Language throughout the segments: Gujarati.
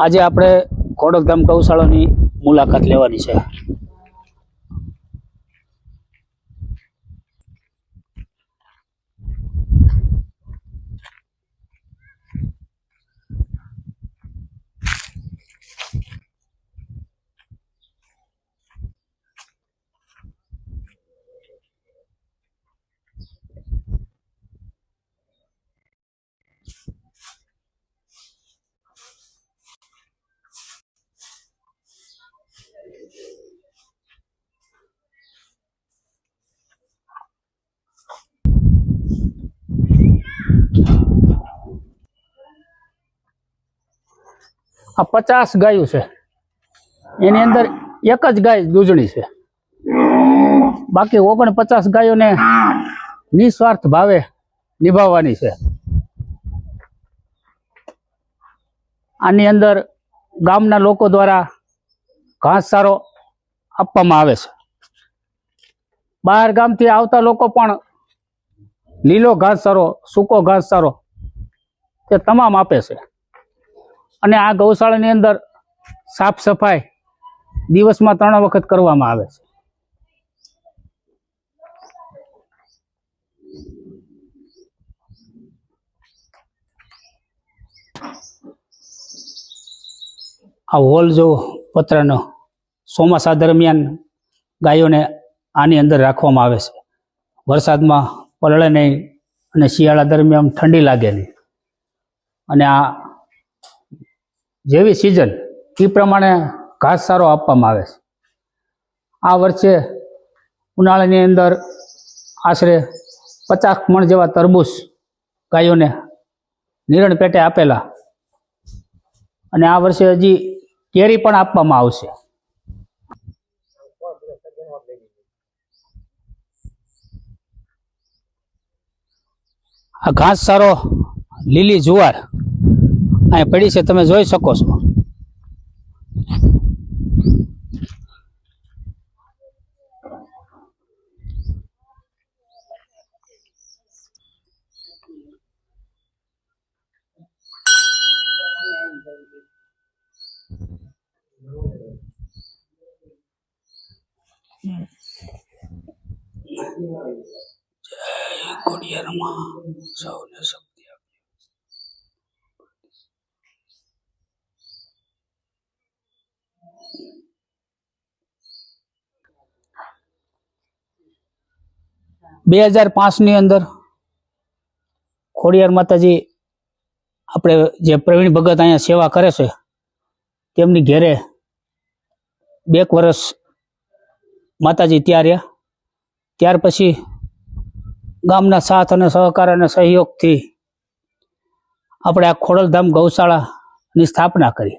આજે આપણે ખોડકધામ ગૌશાળાની મુલાકાત લેવાની છે. આ પચાસ ગાયો છે. એની અંદર એક જ ગાય દૂધણી છે. બાકી ઓગણ પચાસ ગાયોને નિસ્વાર્થ ભાવે નિભાવવાની છે. આની અંદર ગામના લોકો દ્વારા ઘાસચારો આપવામાં આવે છે. બહાર ગામથી આવતા લોકો પણ લીલો ઘાસચારો સૂકો ઘાસચારો તે તમામ આપે છે. અને આ ગૌશાળાની અંદર સાફ સફાઈ દિવસમાં ત્રણ વખત કરવામાં આવે છે. આ હોલ જો પતરાનો ચોમાસા દરમિયાન ગાયોને આની અંદર રાખવામાં આવે છે. વરસાદમાં પલળે નહીં અને શિયાળા દરમિયાન ઠંડી લાગે નહીં. અને આ જેવી સિઝન એ પ્રમાણે ઘાસચારો આપવામાં આવે છે. આ વર્ષે ઉનાળાની અંદર આશરે પચાસ મણ જેવા તરબૂચ ગાયોને નિરણ પેટે આપેલા. અને આ વર્ષે હજી કેરી પણ આપવામાં આવશે. આ ઘાસચારો લીલી જુવાર અહીં પડી છે તમે જોઈ શકો છો. ખોડિયારમાં સૌને શક્તિ આપે. બે હજાર પાંચની અંદર ખોડિયાર માતાજી આપણે જે પ્રવીણ ભગત અહીંયા સેવા કરે છે, તેમની ઘેરે બે વર્ષ માતાજી ત્યાં રહ્યા ત્યાર પછી ગામના સાથ અને સહકાર અને સહયોગથી આપણે આ ખોડલધામ ગૌશાળાની સ્થાપના કરી.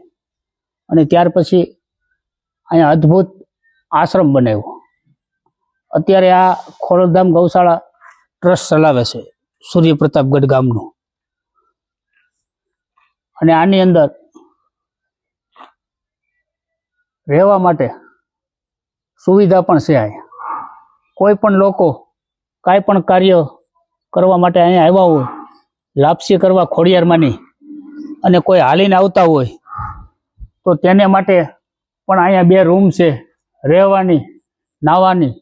અને ત્યાર પછી અહીંયા અદ્ભુત આશ્રમ બનાવ્યો. અત્યારે આ ખોડલધામ ગૌશાળા ટ્રસ્ટ ચલાવે છે સૂર્યપ્રતાપગઢ ગામનું. અને આની અંદર રહેવા માટે સુવિધા પણ છે અહીંયા. કોઈ પણ લોકો કાંઈ પણ કાર્ય કરવા માટે અહીંયા આવ્યા હોય, લાપસી કરવા ખોડિયારમાંની અને કોઈ હાલીને આવતા હોય, તો તેને માટે પણ અહીંયા બે રૂમ છે, રહેવાની નાવાની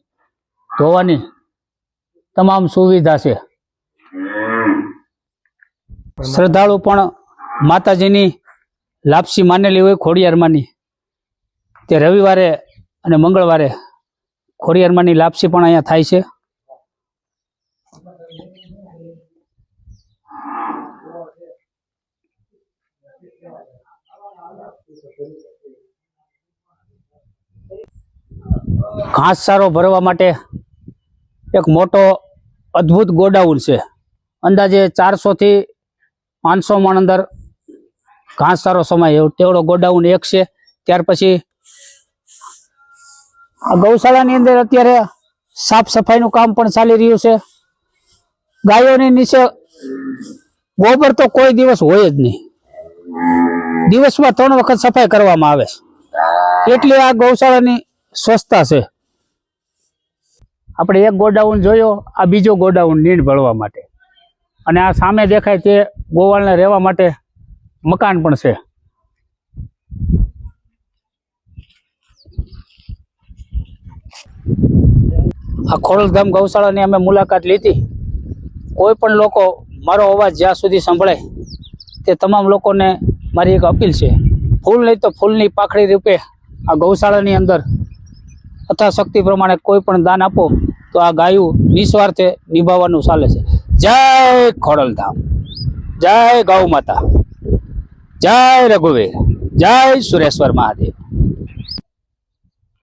ધોવાની તમામ સુવિધા છે. શ્રદ્ધાળુ પણ માતાજીની લાપસી માનેલી હોય ખોડિયારમાંની. તે રવિવારે અને મંગળવારે ખોડિયારમાંની લાપસી પણ અહીંયા થાય છે. ઘાસચારો ભરવા માટે એક મોટો અદ્ભુત ગોડાઉન છે. અંદાજે ચારસોથી પાંચસો મણ અંદર ઘાસચારો સમાય તેવડો ગોડાઉન એક છે. ત્યાર પછી આ ગૌશાળાની અંદર અત્યારે સાફ સફાઈનું કામ પણ ચાલી રહ્યું છે. ગાયોની નીચે ગોબર તો કોઈ દિવસ હોય જ નહીં. દિવસમાં ત્રણ વખત સફાઈ કરવામાં આવે છે. એટલી આ ગૌશાળાની સસ્તા છે. આપણે એક ગોડાઉન જોયો, આ બીજો ગોડાઉન નીંદ ભળવા માટે. અને આ સામે દેખાય તે ગોવાળને રહેવા માટે મકાન પણ છે. આ ખોડલધામ ગૌશાળાની અમે મુલાકાત લીધી. કોઈ પણ લોકો મારો અવાજ જ્યાં સુધી સંભળાય, તે તમામ લોકોને મારી એક અપીલ છે. ફૂલ નહીં તો ફૂલની પાખડી રૂપે આ ગૌશાળાની અંદર યથાશક્તિ પ્રમાણે કોઈ પણ દાન આપો, તો આ ગાયું નિસ્વાર્થે નિભાવવાનું ચાલે છે. જય ખોડલધામ. જય ગૌ માતા. જય રઘુવીર. જય સુરેશ્વર મહાદેવ.